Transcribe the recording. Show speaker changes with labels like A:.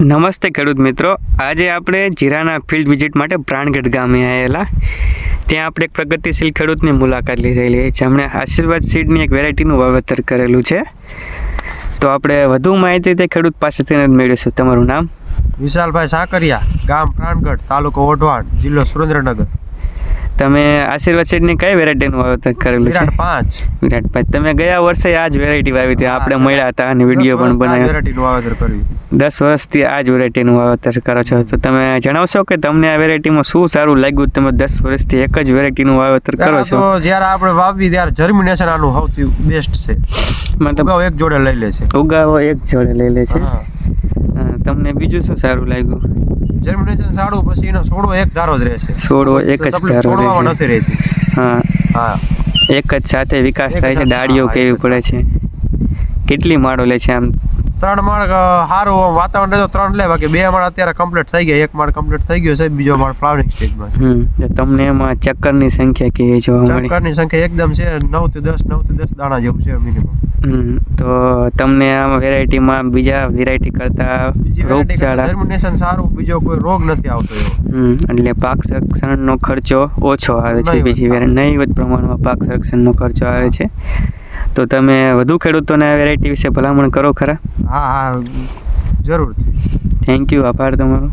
A: નમસ્તે ખેડૂત મિત્રો. આજે આપણે જીરાના ફિલ્ડ વિઝિટ માટે પ્રાણગઢ ગામે આવેલા. ત્યાં આપણે એક પ્રગતિશીલ ખેડૂતની મુલાકાત લીધેલી જેમણે આશીર્વાદ સીડની એક વેરાયટીનું વાવેતર કરેલું છે. તો આપણે વધુ માહિતી તે ખેડૂત પાસેથી મેળવીશું. તમારું નામ?
B: વિશાલભાઈ સાકરિયા, ગામ પ્રાણગઢ, તાલુકો વઢવાણ જિલ્લો સુરેન્દ્રનગર.
A: તમે આશીર્વાદ સીડની કઈ વેરાયટીનું વાવેતર કરેલું છે?
B: વિરાટ પાંચ.
A: તમે ગયા વર્ષે આ જ વેરાયટી વાવી હતી. આપણે મળ્યા હતા અને વીડિયો પણ બનાવ્યો.
B: વેરાયટીનું વાવેતર કર્યું.
A: દસ વર્ષથી આ જ વેરાયટીનું વાવેતર કરો છો. તો તમે જણાવશો કે તમને આ વેરાયટીમાં શું સારું લાગ્યું? તમે દસ વર્ષથી એક જ વેરાયટીનું વાવેતર કરો છો.
B: જ્યારે આપણે વાવી ત્યારે જર્મિનેશન આનું સૌથી બેસ્ટ છે.
A: મતલબ
B: એક જોડે લઈ લે છે.
A: ઉગાવો એક જોડે લઈ લે છે. તમને બીજું શું સારું લાગ્યું?
B: જર્મિનેશન સારું પછી એનો છોડો એક ધારો જ રહે છે.
A: છોડવો એક જ ધારો
B: છોડવામાં. નથી રહેતી.
A: હા.
B: હા.
A: એક જ સાથે વિકાસ થાય છે ડાળીઓ કેવી પડે છે. કેટલી માળો લે છે આમ?
B: ત્રણ માળ સારું વાતાવરણ રહેતો ત્રણ લે બાકી બે માળ અત્યારે કમ્પ્લીટ થઈ ગયા. એક માળ કમ્પ્લીટ થઈ ગયો છે બીજો માળ ફ્લાવરિંગ સ્ટેજમાં
A: તમને એમાં ચક્કરની સંખ્યા કે જોવા
B: ચક્કરની સંખ્યા એકદમ છે નવથી દસ નવથી દસ દાણા જેવું છે મિનિમમ
A: તો તમને આમ વેરાયટીમાં બીજા વેરાયટી કરતા રોગચાળા
B: જર્મિનેશન સારું બીજો કોઈ રોગ નથી આવતો એવો.
A: એટલે પાક સંરક્ષણનો ખર્ચો ઓછો આવે છે. બીજી નહીવત પ્રમાણમાં પાક સંરક્ષણનો ખર્ચો આવે છે. તો તમે વધુ ખેડૂતોને આ વેરાયટી વિશે ભલામણ કરો ખરા?
B: હા હા જરૂર
A: થેન્ક યુ આભાર તમારો.